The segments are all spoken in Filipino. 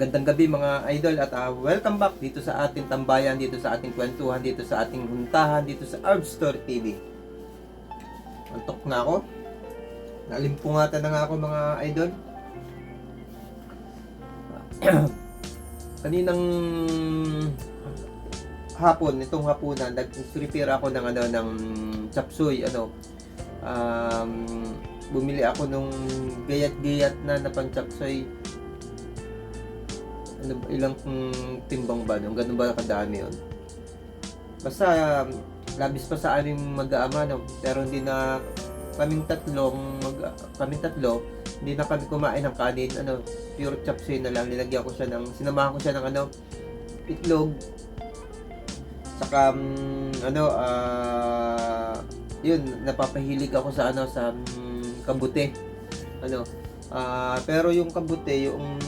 Magandang gabi mga idol at ah, welcome back dito sa ating tambayan, dito sa ating kwentuhan, dito sa ating huntahan, dito sa Herb Story TV. Antok na ako. Nalimpungatan na nga ako mga idol. Kaninang hapon, itong hapunan, nag-prepare ako ng ano ng chapsuy, ano. Um, bumili ako nung gayat-gayat na na pang-chapsuy ano ilang mm, timbang ba nung ganun ba kadami yun? Basta um, labis pa sa aming mag-aama no? Pero hindi na kaming tatlong mag, kaming tatlo hindi na kami kumain ng kanin ano pure chapsuy na lang. Nilagyan ko siya ng sinamahan ko siya ng ano itlog. Saka mm, ano ah yun napapahilig ako sa ano sa mm, kabute ano ah pero yung kabute yung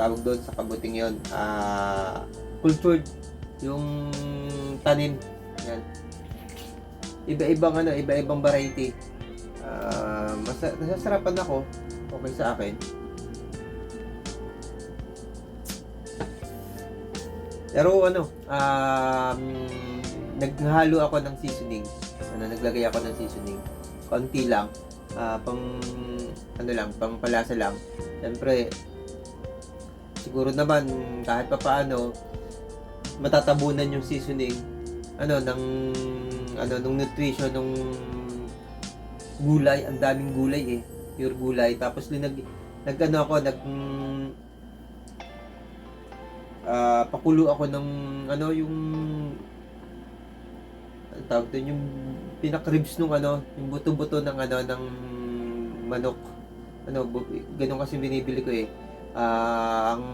tawag doon sa kabuting yon ah cultured yung tanim. Yan. Iba-ibang ano iba-ibang variety. Ah masa- nasasarapan ako. Okay sa akin. Pero ano um, naghalo ako ng seasoning. Ano naglagay ako ng seasoning. Konti lang. Ah, pang ano lang pang palasa lang. Siyempre, siguro naman kahit pa paano matatabunan yung seasoning ano ng ano nung nutrition nung gulay. Ang daming gulay eh. Pure gulay. Tapos linag nag ano ako nag mm, ah, pakulo ako ng ano yung ang tawag doon yung pinakribs nung ano yung buto-buto ng ano ng manok. Ano ganun kasi binibili ko eh Ah, ang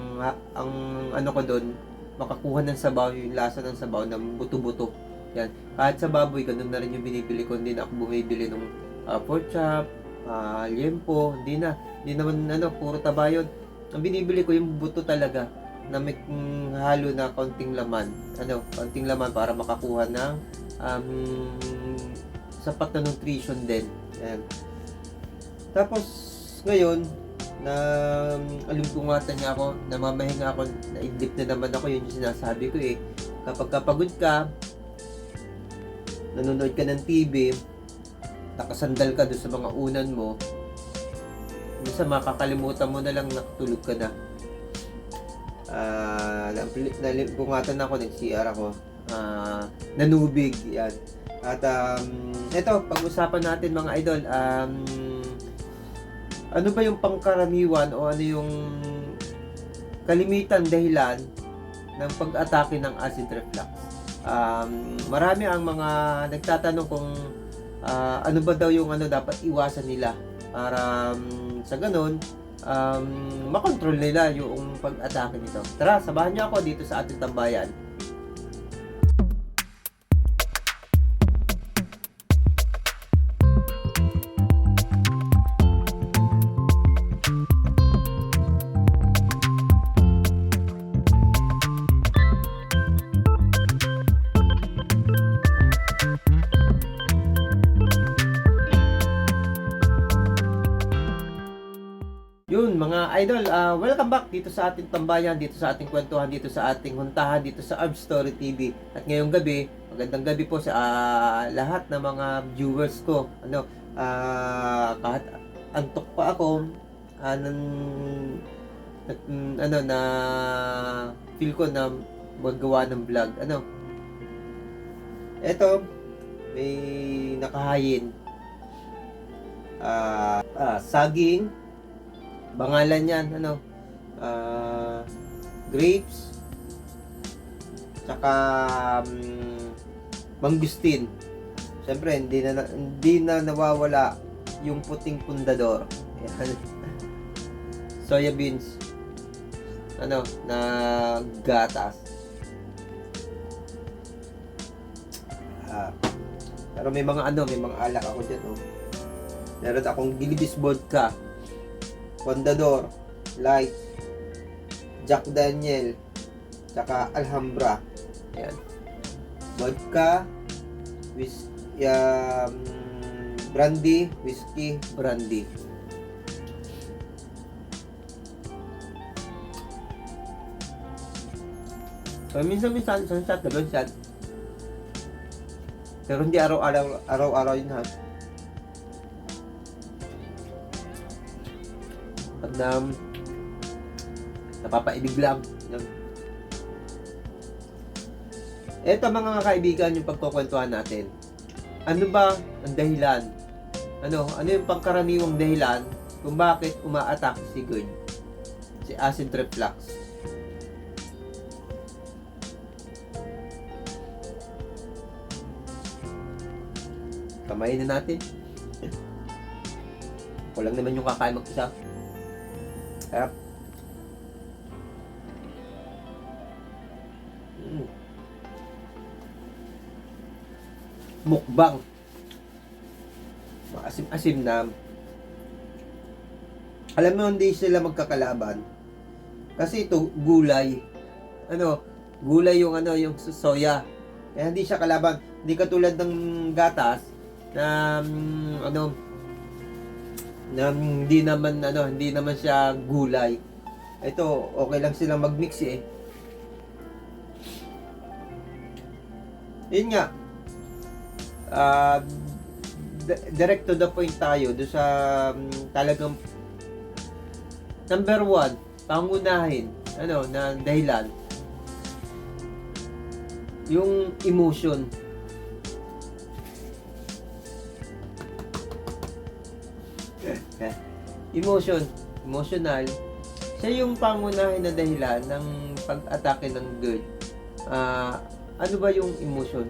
ang ano ko doon makakuha ng sabaw yung lasa ng sabaw ng buto-buto. Yan. Kahit sa baboy ganun na rin yung binibili ko. Hindi na ako bumibili ng uh, pork chop ah, liempo hindi na. Hindi naman ano puro taba yun. Ang binibili ko yung buto talaga na may mm, halo na konting laman. Ano konting laman para makakuha ng um, sapat na nutrition din. Yan. Tapos ngayon na alimpungatan niya ako, namamahinga ako, naidlip na naman ako, yun yung sinasabi ko eh. Kapag kapagod ka, nanonood ka ng TV, nakasandal ka doon sa mga unan mo, minsan makakalimutan mo na lang nakatulog ka na. Ah, uh, nalimpungatan ako, nag-CR ako, ah, nanubig, yan. At um, ito, pag-usapan natin mga idol, um, ano ba yung pangkaraniwan o ano yung kalimitan dahilan ng pag-atake ng acid reflux? Um, marami ang mga nagtatanong kung ah, ano ba daw yung ano dapat iwasan nila para um, sa ganun um, makontrol nila yung pag-atake nito. Tara, sabahan niyo ako dito sa ating tambayan. Idol, ah, welcome back dito sa ating tambayan, dito sa ating kwentuhan, dito sa ating huntahan, dito sa Arb Story TV. At ngayong gabi, magandang gabi po sa ah, lahat ng mga viewers ko. Ano, ah, kahit antok pa ako, ah, nan- nat- mm, ano na feel ko na magawa ng vlog. Ano? Eto, may nakahayin. Ah, ah, saging, Bangalan yan, ano, ah, grapes, tsaka um, mangustin. Siyempre, hindi na, hindi na nawawala yung puting pundador. Yan. Soya beans. Ano, na gatas. Ah, pero may mga ano, may mga alak ako dyan, oh. Meron akong Gilibis vodka. Condador, Light, Jack Daniel, tsaka Alhambra. Ayan. Vodka, whis um, brandy, whiskey, brandy. So, minsan-minsan, sunshot, sunshot. Pero hindi araw-araw, araw-araw yun ha. Na, napapaibig lang. Ito mga kaibigan yung pagkukwentuhan natin. Ano ba ang dahilan? Ano, ano yung pangkaraniwang dahilan kung bakit uma-attack si Gerd? Si acid reflux. Kamayin na natin. Walang naman yung kakain mag-isa. Sarap. Mm. Mukbang. Maasim-asim na. Alam mo, hindi sila magkakalaban. Kasi ito, gulay. Ano, gulay yung ano, yung soya. Kaya hindi siya kalaban. Hindi katulad ng gatas na mm, ano na hindi naman ano, hindi naman siya gulay. Ito, okay lang silang mag-mix eh. Yun nga. Di- direct to the point tayo do sa mm, talagang number one, pangunahin, ano, na dahilan. Yung emotion. Emotion, emotional, siya yung pangunahin na dahilan ng pag-atake ng GERD. Ah, ano ba yung emotion?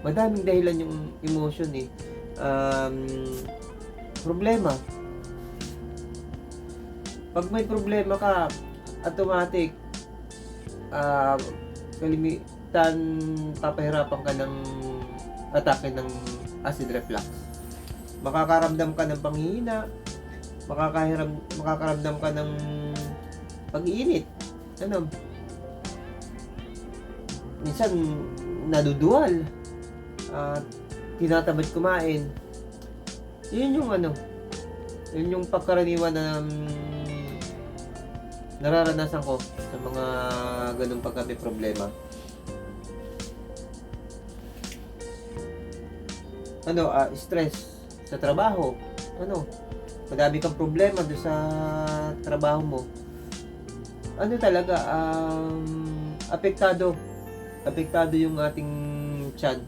Madaming dahilan yung emotion eh. Um, problema. Pag may problema ka, automatic, ah, kalimitan, papahirapan ka ng atake ng acid reflux. Makakaramdam ka ng panghihina, makakahiram, makakaramdam ka ng pag-iinit. Ano? Minsan, naduduwal. At tinatamad kumain. Yun yung ano, yun yung pagkaraniwan na mm, nararanasan ko sa mga ganung pagka may problema. Ano, ah, stress sa trabaho. Ano, madami kang problema doon sa trabaho mo. Ano talaga, um, apektado. Apektado yung ating tiyan.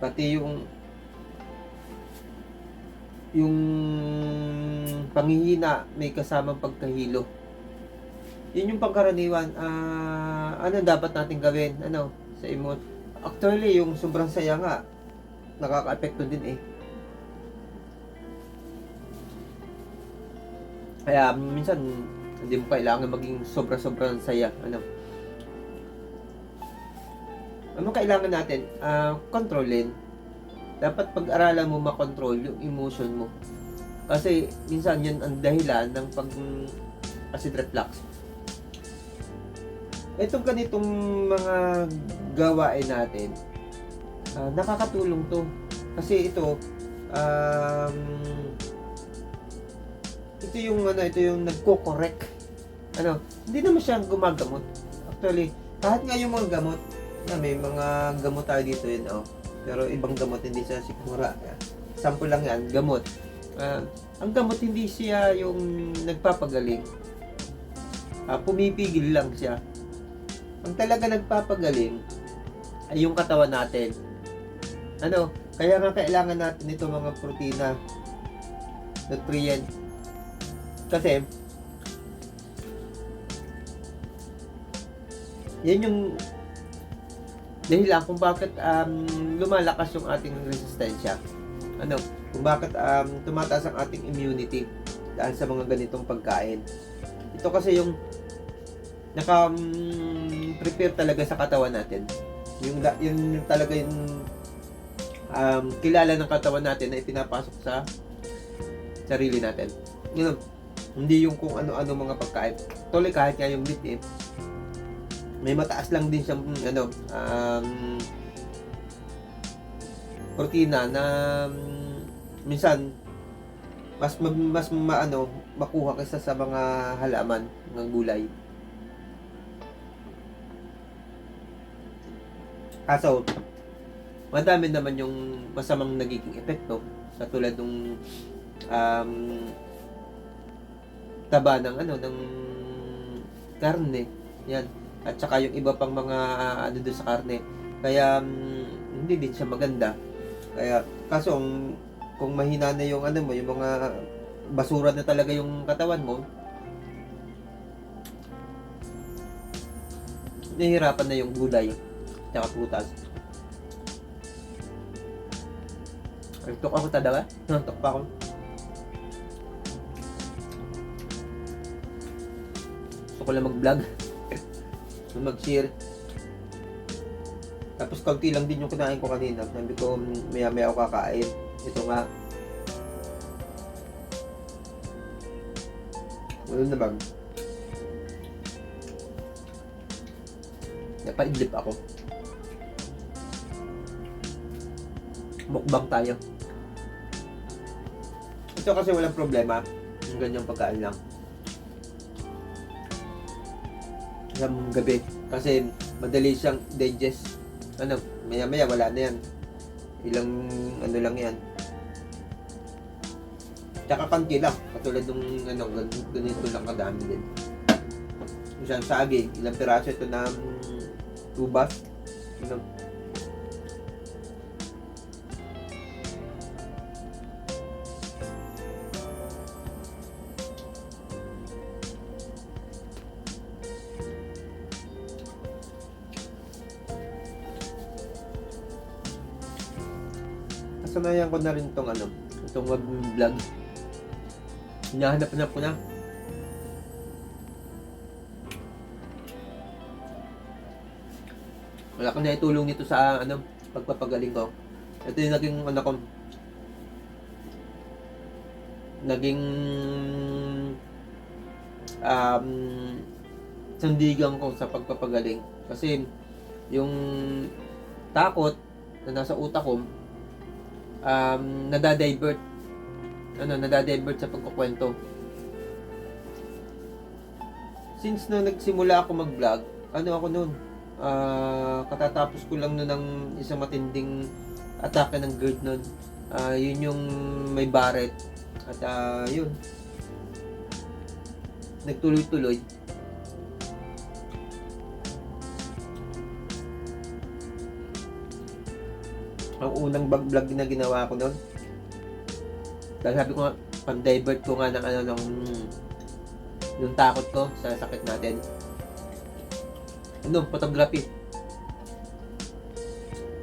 Pati yung yung panghihina may kasamang pagkahilo. Yun yung pangkaraniwan. Ah, ano dapat natin gawin? Ano? Sa emo Actually, yung sobrang saya nga, nakaka-apekto din eh. Kaya minsan hindi mo kailangan maging sobra-sobrang saya. Ano? Ano kailangan natin? Ah, kontrolin. Dapat pag-aralan mo makontrol yung emotion mo. Kasi minsan yan ang dahilan ng pag acid reflux. Itong ganitong mga gawain natin, ah, nakakatulong to. Kasi ito, um, ito yung ano, ito yung nagko-correct. Ano, hindi naman siya gumagamot. Actually, kahit nga yung mga gamot, na may mga gamot tayo dito yun, oh. Pero ibang gamot, hindi siya sikmura. Sample lang yan, gamot. Ah, ang gamot hindi siya yung nagpapagaling. Ah, pumipigil lang siya. Ang talaga nagpapagaling ay yung katawan natin. Ano, kaya nga kailangan natin ito mga protina, nutrient. Kasi, yan yung dahilan kung bakit um, lumalakas yung ating resistensya. Ano, kung bakit um, tumataas ang ating immunity dahil sa mga ganitong pagkain. Ito kasi yung naka um, prepare talaga sa katawan natin. Yung yung talaga yung um, kilala ng katawan natin na ipinapasok sa sarili natin. Yun lang. Hindi yung kung ano-ano mga pagkain. Tuloy kahit nga yung meat eh, may mataas lang din siyang ano, um, protina na um, minsan mas mas maano makuha kaysa sa mga halaman ng gulay. Kaso, madami naman yung masamang nagiging epekto sa tulad ng um, taba ng ano ng karne. Yan. At saka yung iba pang mga ano doon sa karne. Kaya mm, hindi din siya maganda. Kaya kaso kung, kung mahina na yung ano mo yung mga basura na talaga yung katawan mo nahihirapan na yung gulay tsaka prutas Nagtok ako talaga. Nantok pa ako. Gusto ko lang mag-vlog. mag-share. Tapos kaunti lang din yung kinain ko kanina. Sabi ko, maya maya ako kakain. Ito nga. Ano na bang? Napaidlip ako. Mukbang tayo. Ito kasi walang problema. Yung ganyang pagkain lang. Hanggang gabi. Kasi madali siyang digest. Ano, maya maya wala na yan. Ilang ano lang yan. Tsaka kanti. Katulad nung ano, gan- ganito lang kadami din. Isang sagi, ilang piraso ito mm, tubas. Ilang Kasanayan ko na rin tong ano, itong web vlog. Hinahanap-hanap ko na. Wala kang naitulong nito sa ano, pagpapagaling ko. Ito yung naging ano ko, naging um, sandigan ko sa pagpapagaling. Kasi yung takot na nasa utak ko, um, nadadivert. Ano, nadadivert sa pagkukwento. Since na nagsimula ako mag-vlog, ano ako noon, ah, katatapos ko lang noon ng isang matinding atake ng GERD noon. Ah, yun yung may Barrett. At ah, yun. Nagtuloy-tuloy. Ang unang bag vlog na ginawa ko noon. Dahil sabi ko nga, pang-divert ko nga ng ano, ng yung takot ko sa sakit natin. Ano, photography.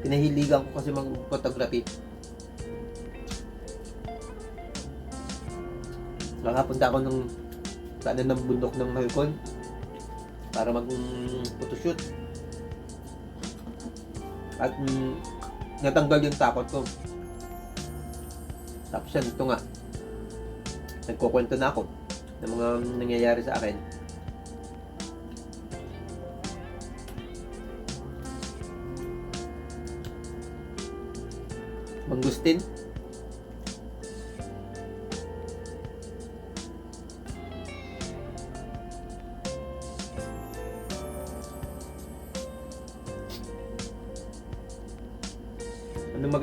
Pinahiligan ko kasi mag-photography. Nakapunta ako ng kanan ng bundok ng Malcon para mag-photoshoot. At mm, natanggal yung takot ko. Tapos yan, ito nga. Nagkukwento na ako ng mga nangyayari sa akin. Mangustin.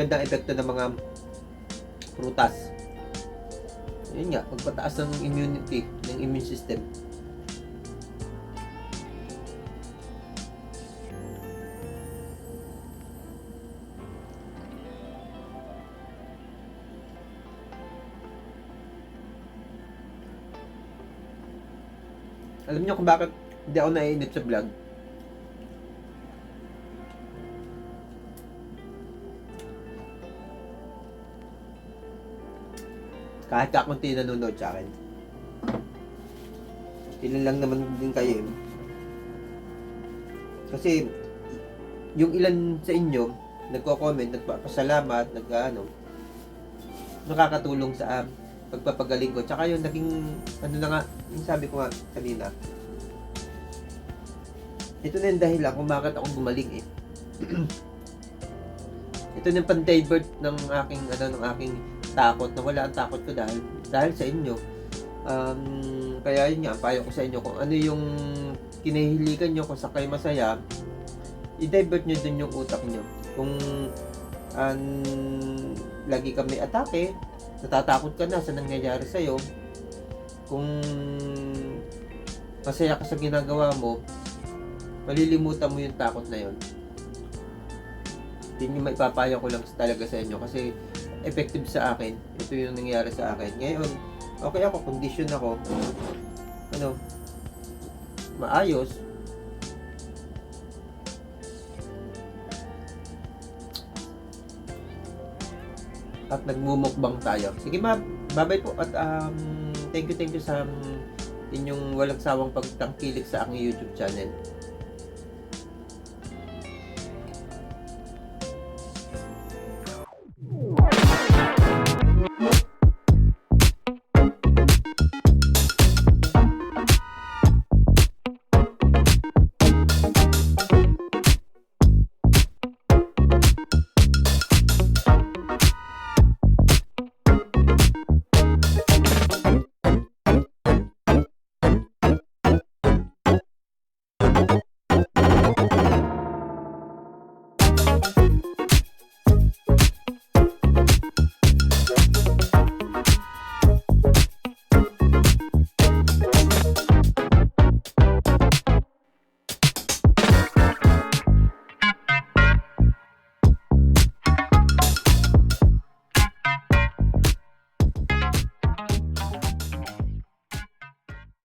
Magandang epekto ng mga prutas? Yun nga, pagpataas ng immunity, ng immune system. Alam niyo kung bakit hindi ako naiinip sa vlog? Kahit kakunti nanonood sa akin. Ilan lang naman din kayo eh. Kasi, yung ilan sa inyo, nagko-comment, nagpapasalamat, nag ano, nakakatulong sa um, pagpapagaling ko. Tsaka yung naging, ano na nga, yung sabi ko nga kanina, ito na yung dahilan kung bakit ako gumaling eh. ito na yung pan-divert ng aking, ano, ng aking takot na wala ang takot ko dahil dahil sa inyo. Um, kaya yun nga, payo ko sa inyo kung ano yung kinahiligan nyo kung sa kayo masaya, i-divert nyo dun yung utak nyo. Kung an lagi ka may atake, natatakot ka na sa nangyayari sa'yo, kung masaya ka sa ginagawa mo, malilimutan mo yung takot na yun. Yun yung maipapayo ko lang talaga sa inyo kasi effective sa akin. Ito yung nangyari sa akin. Ngayon, okay ako, condition ako. Ano, maayos. At nagmumukbang tayo. Sige ma, bye po at um, thank you thank you sa um, inyong walang sawang pagtangkilik sa aking YouTube channel.